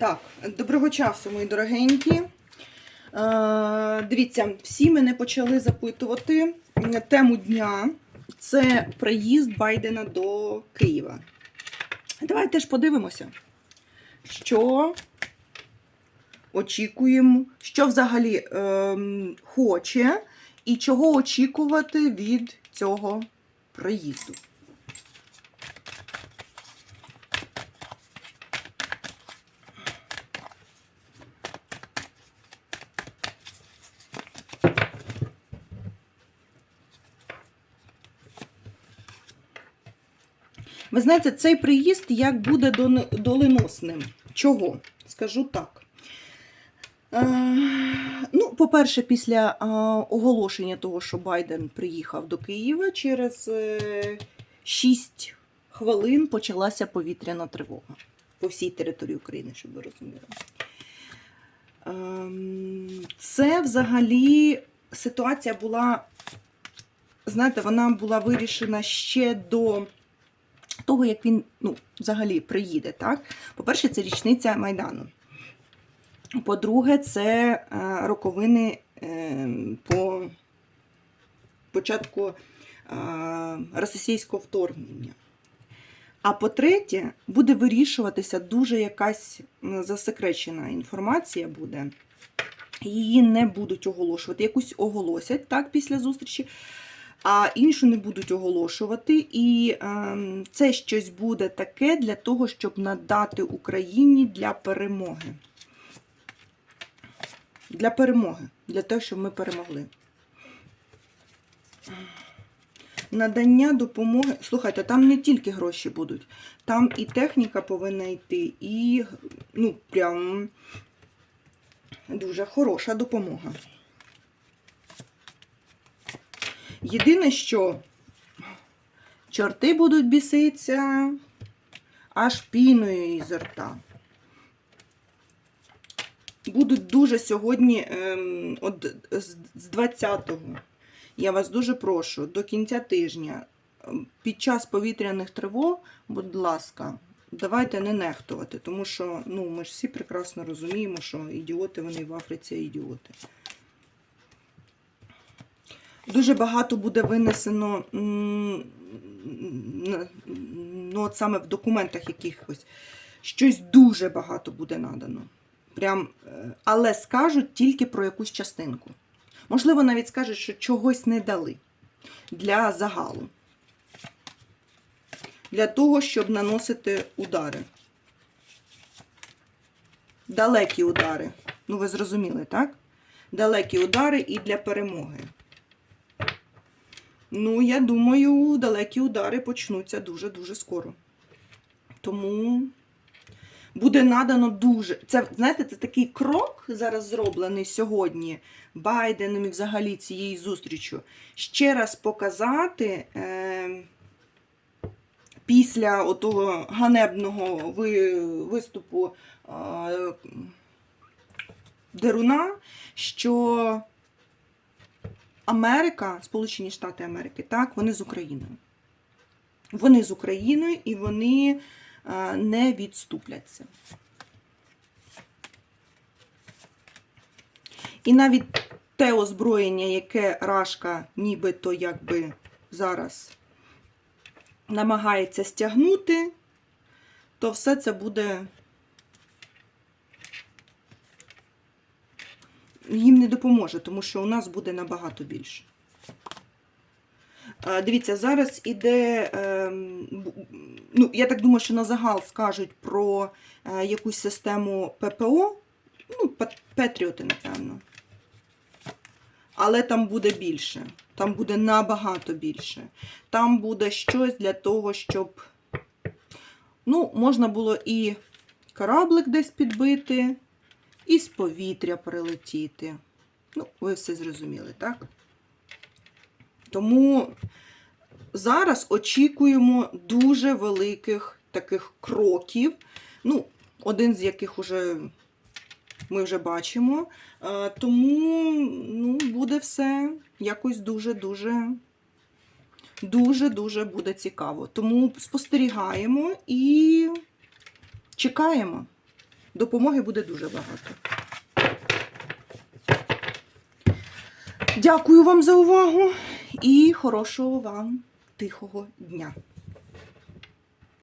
Так, доброго часу, мої дорогенькі. Е, дивіться, всі мене почали запитувати тему дня. Це приїзд Байдена до Києва. Давайте ж подивимося, що очікуємо, що взагалі ем, хоче і чого очікувати від цього приїзду. Ви знаєте, цей приїзд як буде доленосним. Чого? Скажу так. Е, ну, по-перше, після е, оголошення того, що Байден приїхав до Києва, через е, 6 хвилин почалася повітряна тривога по всій території України, щоб ви розуміли. Ем, Це взагалі ситуація була, знаєте, вона була вирішена ще до того, як він ну, взагалі приїде. Так? По-перше, це річниця Майдану. По-друге, це е, роковини е, по початку е, російського вторгнення. А по-третє, буде вирішуватися дуже якась засекречена інформація буде. Її не будуть оголошувати. Якусь оголосять так після зустрічі, а іншу не будуть оголошувати. І ем, це щось буде таке для того, щоб надати Україні для перемоги. Для перемоги, для того, щоб ми перемогли. Надання допомоги. Слухайте, там не тільки гроші будуть, там і техніка повинна йти, і ну, прям дуже хороша допомога. Єдине, що чорти будуть біситися аж піною із рта. Будуть дуже сьогодні, ем, от з з 20-го, я вас дуже прошу, до кінця тижня, ем, під час повітряних тривог, будь ласка, давайте не нехтувати, тому що ну, ми ж всі прекрасно розуміємо, що ідіоти вони в Африці ідіоти. Дуже багато буде винесено ну, от саме в документах якихось. Щось дуже багато буде надано. Прям, е, але скажуть тільки про якусь частинку. Можливо, навіть скажуть, що чогось не дали для загалу. Для того, щоб наносити удари. Далекі удари. Ну, ви зрозуміли, так? Далекі удари і для перемоги. Ну, я думаю, далекі удари почнуться дуже-дуже скоро. Тому буде надано дуже. Це, знаєте, це такий крок зараз зроблений сьогодні Байденом і взагалі цією зустрічю. Ще раз показати е, після отого ганебного ви, виступу е, Деруна, що Америка, Сполучені Штати Америки, так, вони з Україною. Вони з Україною і вони е, не відступляться. І навіть те озброєння, яке Рашка нібито якби зараз намагається стягнути, то все це буде їм не допоможе, тому що у нас буде набагато більше. Дивіться, зараз іде, ем, ну, я так думаю, що на загал скажуть про е, якусь систему ППО, ну, Петріоти, напевно. Але там буде більше. Там буде набагато більше. Там буде щось для того, щоб ну, можна було і кораблик десь підбити, і з повітря прилетіти. Ну, ви все зрозуміли, так? Тому зараз очікуємо дуже великих таких кроків. Ну, один з яких уже ми вже бачимо. Е, Тому ну, буде все якось дуже-дуже. Дуже-дуже буде цікаво. Тому спостерігаємо і чекаємо. Допомоги буде дуже багато. Дякую вам за увагу і хорошого вам тихого дня.